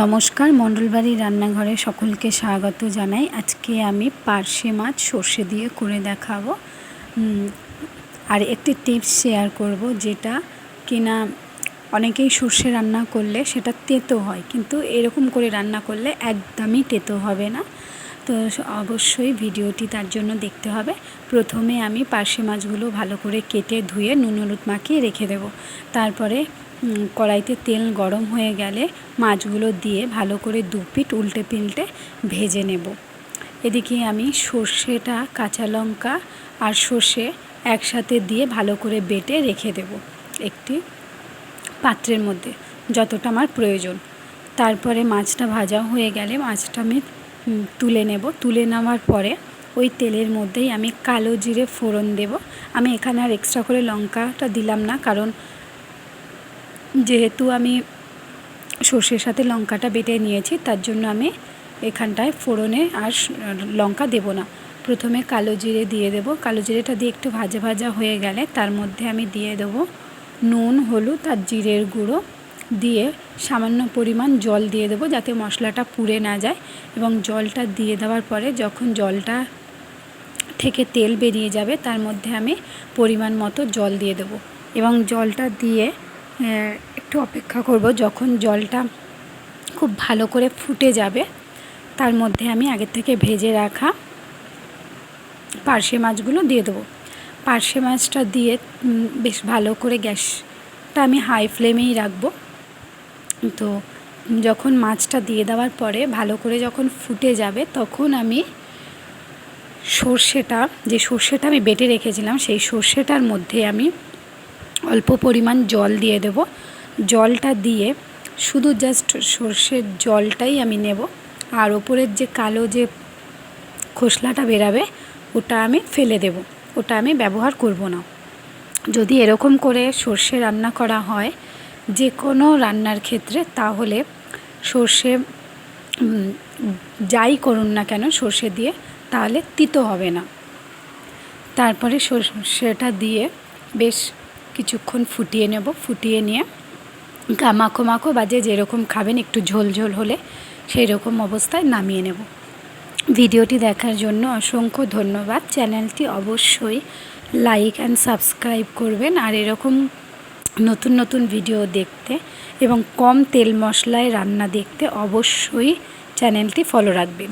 নমস্কার, মণ্ডলবাড়ি রান্নাঘরে সকলকে স্বাগত জানাই। আজকে আমি পার্শে মাছ সর্ষে দিয়ে করে দেখাবো। আর একটি টিপস শেয়ার করব যেটা কিনা অনেকেই সর্ষে রান্না করলে সেটা তেতো হয়, কিন্তু এরকম করে রান্না করলে একদমই তেতো হবে না। তো অবশ্যই ভিডিওটি তার জন্য দেখতে হবে। প্রথমে আমি পার্শে মাছগুলো ভালো করে কেটে ধুয়ে নুন হলুদ মাখিয়ে রেখে দেবো। তারপরে কড়াইতে তেল গরম হয়ে গেলে মাছগুলো দিয়ে ভালো করে দু পিঠ উল্টে পিল্টে ভেজে নেব। এদিকে আমি সর্ষেটা, কাঁচা লঙ্কা আর সর্ষে একসাথে দিয়ে ভালো করে বেটে রেখে দেব একটি পাত্রের মধ্যে, যতটা আমার প্রয়োজন। তারপরে মাছটা ভাজা হয়ে গেলে মাছটা আমি তুলে নেব। তুলে নেওয়ার পরে ওই তেলের মধ্যেই আমি কালো জিরে ফোড়ন দেব। আমি এখানে আর এক্সট্রা করে লঙ্কাটা দিলাম না, কারণ যেহেতু আমি সর্ষের সাথে লঙ্কাটা বেটে নিয়েছি, তার জন্য আমি এখানটায় ফোড়নে আর লঙ্কা দেব না। প্রথমে কালো জিরে দিয়ে দেব। কালো জিরেটা দিয়ে একটু ভাজা ভাজা হয়ে গেলে তার মধ্যে আমি দিয়ে দেবো নুন, হলুদ আর জিরের গুঁড়ো। দিয়ে সামান্য পরিমাণ জল দিয়ে দেবো যাতে মশলাটা পুড়ে না যায় এবং জলটা দিয়ে দেওয়ার পরে যখন জলটা থেকে তেল বেরিয়ে যাবে তার মধ্যে আমি পরিমাণ মতো জল দিয়ে দেবো এবং জলটা দিয়ে একটু অপেক্ষা করব যখন জলটা খুব ভালো করে ফুটে যাবে তার মধ্যে আমি আগের থেকে ভেজে রাখা পার্শে মাছগুলো দিয়ে দেবো। পার্শে মাছটা দিয়ে বেশ ভালো করে গ্যাসটা আমি হাই ফ্লেমেই রাখব। তো যখন মাছটা দিয়ে দেওয়ার পরে ভালো করে যখন ফুটে যাবে, তখন আমি সর্ষেটা, যে সর্ষেটা আমি বেটে রেখেছিলাম, সেই সর্ষেটার মধ্যে আমি অল্প পরিমাণ জল দিয়ে দেব। জলটা দিয়ে শুধু জাস্ট সর্ষের জলটাই আমি নেব। আর ওপরের যে কালো যে খোসলাটা বেরাবে, ওটা আমি ফেলে দেব। ওটা আমি ব্যবহার করব না। যদি এরকম করে সর্ষে রান্না করা হয় যে কোনো রান্নার ক্ষেত্রে তাহলে সর্ষে যাই করুন না কেন সর্ষে দিয়ে তাহলে তিতো হবে না। তারপরে সর্ষেটা দিয়ে বেশ কিছুক্ষণ ফুটিয়ে নেব। ফুটিয়ে নিয়ে মাখো মাখো বাজে যেরকম খাবেন একটু ঝোল ঝোল হলে সেই রকম অবস্থায় নামিয়ে নেব। ভিডিওটি দেখার জন্য অসংখ্য ধন্যবাদ। চ্যানেলটি অবশ্যই লাইক অ্যান্ড সাবস্ক্রাইব করবেন। আর এরকম নতুন নতুন ভিডিও দেখতে এবং কম তেল মশলায় রান্না দেখতে অবশ্যই চ্যানেলটি ফলো রাখবেন।